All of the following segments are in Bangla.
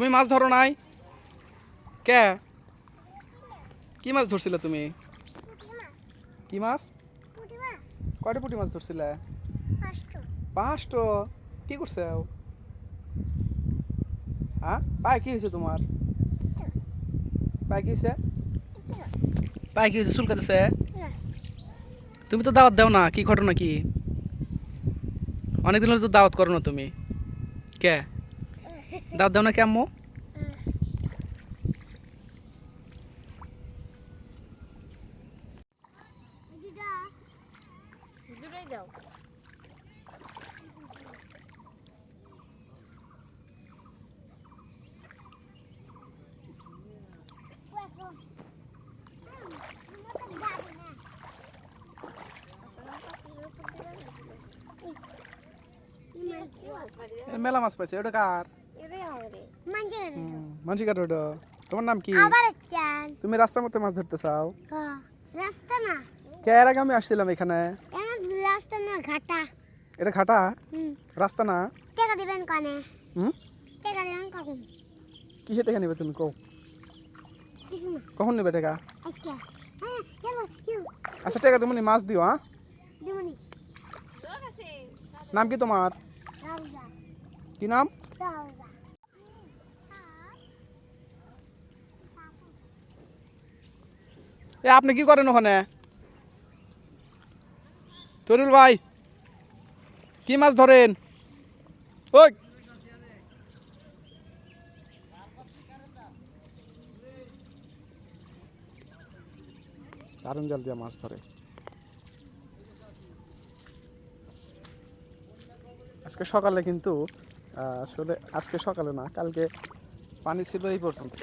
তুমি মাছ ধরো নাই? কে? কি মাছ ধরছিলে তুমি? কি মাছ? কয়টা পুঁটি মাছ ধরছিলে? পাঁচটো। কি করছে? হ্যাঁ? পায়ে কি হয়েছে তোমার? পায়ে কি হয়েছে? পায়ে কি হয়েছে? চুলকাতেছে তুমি তো দাওয়াত দাও না, কি ঘটনা কি? অনেকদিন হলে তো দাওয়াত করো না তুমি। কে? দাওয়াত দাও না কে আম্মু দুটোই দাও এ, মেলা মাছ পাইছে ওটা কার মানসি কার তোমার নাম কি? তুমি রাস্তার মধ্যে মাছ ধরতে চাও? রাস্তা না। কে এর আগে আমি আসছিলাম এখানে? রাস্তা না ঘাটা। এটা ঘাটা? রাস্তা না? টাকা দিবেন কানে? হুম? টাকা দিবেন কখন? কিসে টাকা নেবে তুমি কো কিছু না। কখন নেবে টাকা? হ্যাঁ আচ্ছা টাকা তুমি মাছ দিও হ্যাঁ নাম কি তোমার? কি নাম? এ আপনি কি করেন ওখানে? তরুল ভাই কি মাছ ধরেন? ওই! দারুণ জল দিয়ে মাছ ধরে। আজকে সকালে কিন্তু আসলে আজকে সকালে না কালকে পানি ছিল এই পর্যন্ত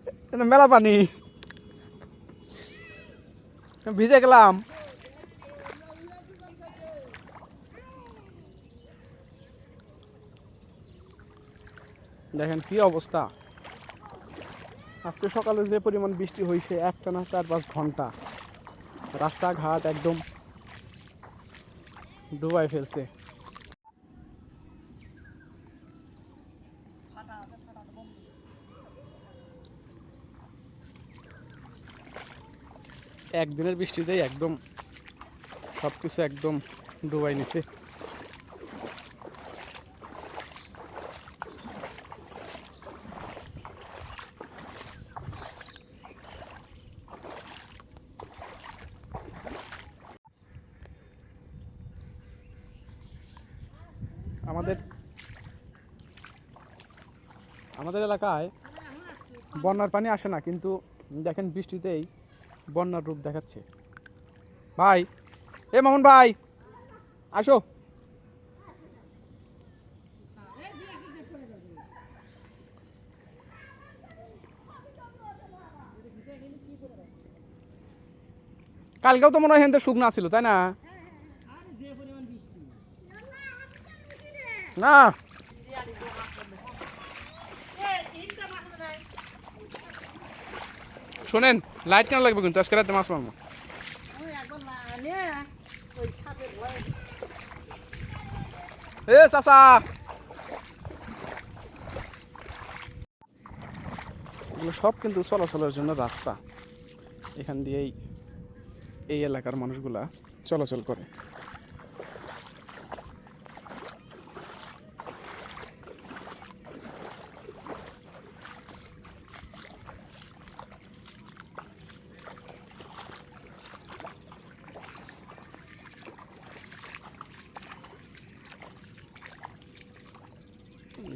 এটা মেলা পানি। ভিজে গেলাম। দেখেন কি অবস্থা। আজকে সকালে যে পরিমাণ বৃষ্টি হয়েছে, একটা না চার পাঁচ ঘণ্টা। রাস্তাঘাট একদম ডুবাই ফেলছে। একদিনের বৃষ্টিতেই একদম সব কিছু একদম ডুবাই নিছে। আমাদের আমাদের এলাকায় বন্যার পানি আসে না, কিন্তু দেখেন বৃষ্টিতেই বন্যার রূপ দেখাচ্ছে। ভাই এ মামুন ভাই আসো। কালকেও তো মনে হয় হেনতে শুকনা ছিল তাই না? না। শোনেন লাইট কেন লাগবে কিন্তু? আজকে রাতে মাছ মারবো। এ চাচা! সব কিন্তু চলাচলের জন্য রাস্তা। এখান দিয়েই এই এলাকার মানুষগুলা চলাচল করে।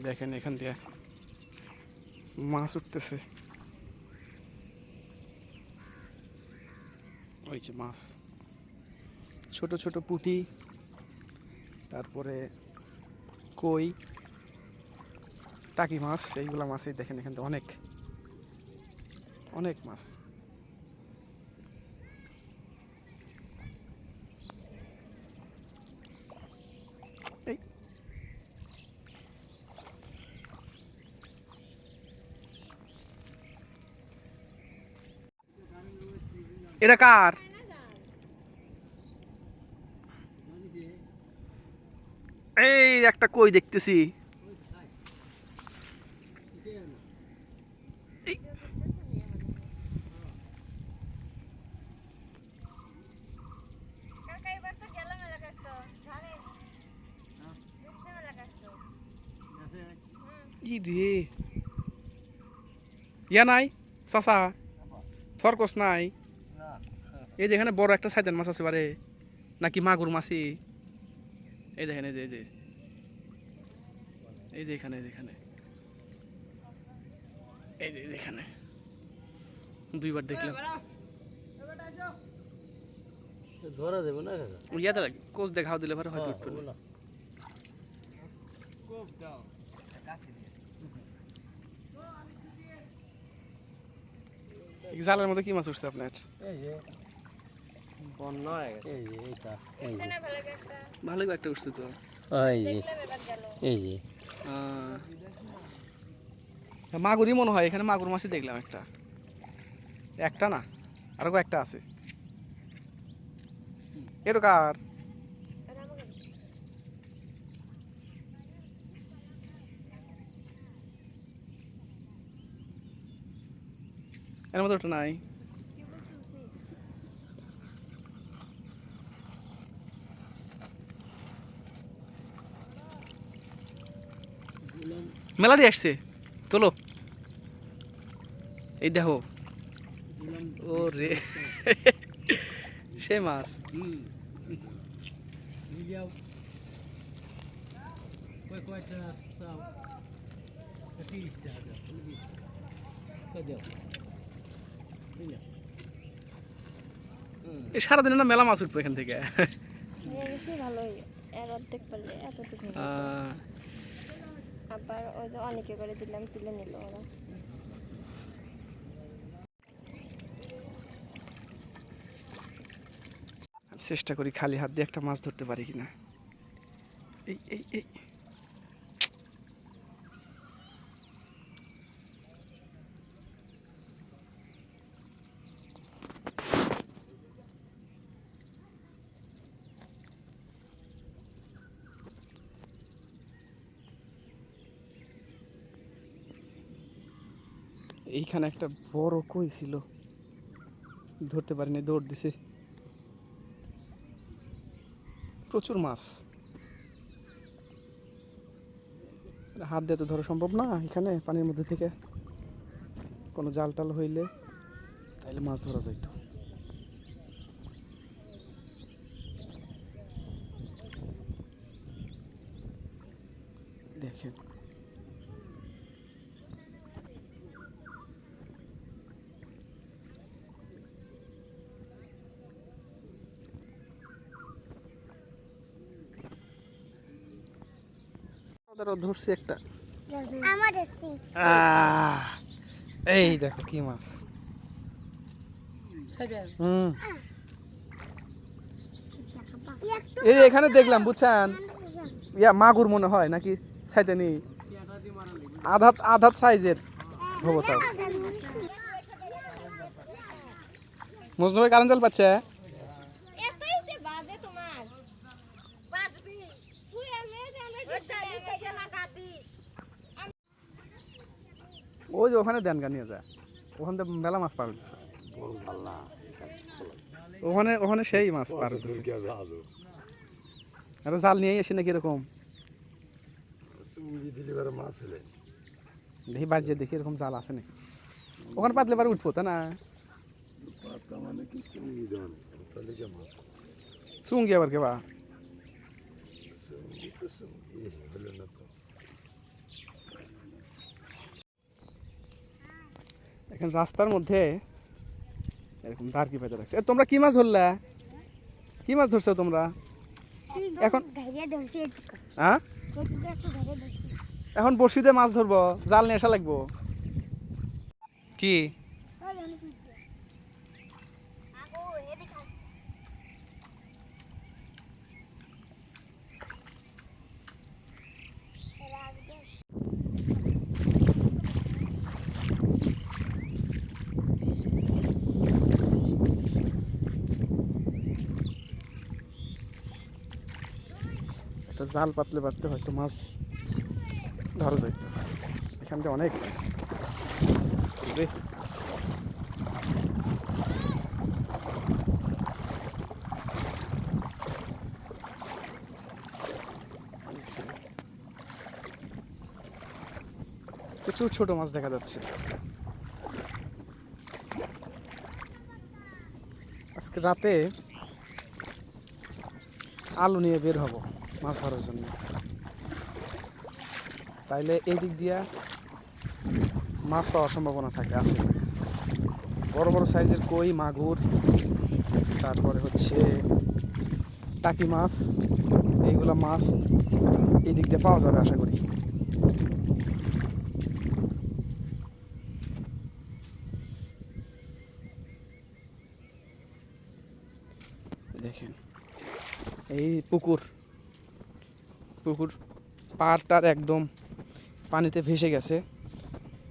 দেখেন এখান দিয়ে। মাছ উঠতেছে। ওই যে মাছ। ছোট ছোট পুঁটি, তারপরে কই, টাকি মাছ, এইগুলা মাছই দেখেন এখান থেকে অনেক। অনেক মাছ এই এটা কার এই একটা কই দেখতেছি। এই। কাকা এবার তো গেলাম এলাকার তো জানেন দেখছেন এলাকার তো ই রে। ইয়া নাই? চাচা থরকস নাই। এই যে এখানে বড় একটা সাইতেন মাছ আছে বারে। নাকি মাগুর মাছি এই দেখেন এই যে এই যে। এই যে এখানে এই যে এখানে। এই যে এই যে এখানে। দুইবার দেখলাম। ধরা দেবো না কাকা? ইয়াতে লাগে কোচ দেখাও দিলে পরে হয়তো উঠবে না। জালের মধ্যে কি মাছ উঠছে আপনার? এই যে বন্যা হয়ে গেছে। এই যে এইটা এই যে। ভালো একটা? উঠছে তো। এই যে দেখলাম এবার গেল। এই যে। মাগুরই মনে হয় এখানে মাগুর মাছই দেখলাম একটা। একটা না আরও একটা আছে। এটা কার? এর মধ্যে ওটা নাই কি বলছি মেলারি আসছে। তোলো এই দেখো। ও রে সে মাছ সারাদিনে না মেলা মাছ উঠবে এখান থেকে। ভালোই। এর অর্ধেক পারলে এতটুকু। আবার ওই যে অনেকে করে দিলাম, তুলে নিল ওরা। চেষ্টা করি খালি হাত দিয়ে একটা মাছ ধরতে পারি কিনা। এই এই এই। এইখানে একটা বড় কই ছিল? ধরতে পারিনি, দৌড় দিছে। প্রচুর মাছ। হাত দিয়ে তো ধরা সম্ভব না এখানে, পানির মধ্যে থেকে। কোনো জাল টাল হইলে তাইলে মাছ ধরা যাইতো। দেখেন। ধরছি একটা। এই দেখো কি মাছ। হুম। এই এখানে দেখলাম বুঝছেন? ইয়া মাগুর মনে হয় নাকি? সাইতেনি আধাত আধাত সাইজের হব তাও মজনু ভাই কারণ জল পাচ্ছে এতই যে বাজে তোমার বাজবি তুই এলে যে আমরা ডালি থেকে না কাটি ওই যে ওখানে দেন নিয়ে যায়। ওখান থেকে মেলা মাছ পার হইতেছে। ওখানে ওখানে সেই মাছ পার হইতেছে। আরে জাল নিয়েই আসি নাকি এরকম। দেখি বাজে দেখি এরকম জাল আছে নাকি। ওখানে পাতলে পারে উঠবো তা না? চুঙ্গি আবার কেবা এখন রাস্তার মধ্যে এরকম দাঁড়কি পেতে রাখছে এ, তোমরা কি মাছ ধরলে? কি মাছ ধরছো তোমরা? এখন- হ্যাঁ এখন বসিতে মাছ ধরবো জাল নিয়ে আসা লাগবো। কি ওই অনেক উঠবে আগো এদিকে আয়। এরা আসবে। একটা জাল পাতলে পাতলে হয়তো মাছ ধরা যাইত। এখানটা অনেক। প্রচুর ছোট মাছ দেখা যাচ্ছে। আজকে রাতে আলু নিয়ে বের হব। মাছ ধরার জন্য। তাইলে এই দিক দিয়া মাছ পাওয়ার সম্ভাবনা থাকে, আছে। বড় বড় সাইজের কই, মাগুর, তারপরে হচ্ছে টাকি মাছ, এইগুলা মাছ এই দিক দিয়ে পাওয়া যাবে আশা করি। দেখেন, এই পুকুর পুকুর পাড়টার একদম পানিতে ভেসে গেছে।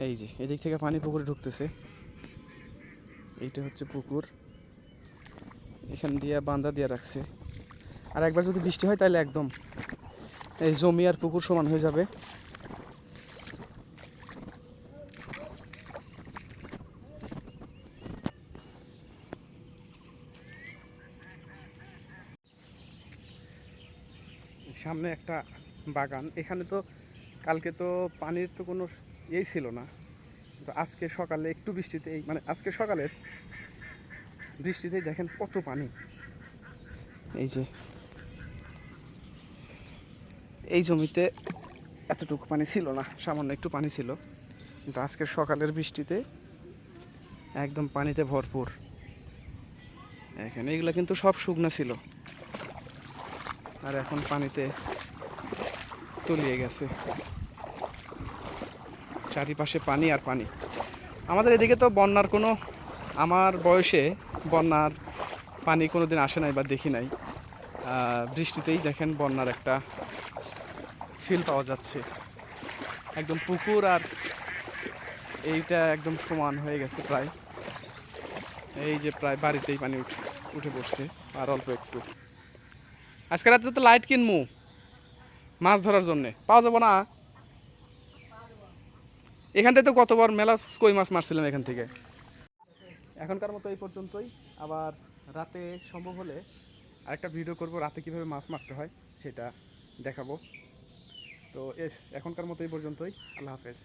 এই যে, এদিক থেকে পানি পুকুরে ঢুকতেছে। এইটা হচ্ছে পুকুর। এখান দিয়ে বান্দা দিয়ে রাখছে। আর একবার যদি বৃষ্টি হয় তাহলে একদম এই জমি আর পুকুর সমান হয়ে যাবে। সামনে একটা বাগান। এখানে তো কালকে তো পানির তো কোনো ইয়েই ছিল না। তো আজকে সকালে একটু বৃষ্টিতে মানে আজকে সকালের বৃষ্টিতেই দেখেন কত পানি। এই যে এই জমিতে এতটুকু পানি ছিল না, সামান্য একটু পানি ছিল। কিন্তু আজকের সকালের বৃষ্টিতে একদম পানিতে ভরপুর। এখানে এগুলো কিন্তু সব শুকনো ছিল। আর এখন পানিতে তলিয়ে গেছে। চারিপাশে পানি আর পানি। আমাদের এদিকে তো বন্যার কোনো, আমার বয়সে বন্যার পানি কোনো দিন আসে নাই বা দেখি নাই। বৃষ্টিতেই দেখেন বন্যার একটা ফিল পাওয়া যাচ্ছে। একদম পুকুর আর এইটা একদম সমান হয়ে গেছে প্রায়। এই যে প্রায় বাড়িতেই পানি উঠে উঠে পড়ছে, আর অল্প একটু। আজকে রাতে তো লাইট কিনমু মাছ ধরার জন্যে। পাওয়া যাব না। এখান থেকে তো কতবার মেলা কই মাছ মারছিলাম এখান থেকে। এখনকার মতো এই পর্যন্তই। আবার রাতে সম্ভব হলে আরেকটা ভিডিও করব, রাতে কীভাবে মাছ মারতে হয় সেটা দেখাবো। তো এস, এখনকার মতো এই পর্যন্তই। আল্লাহ হাফেজ।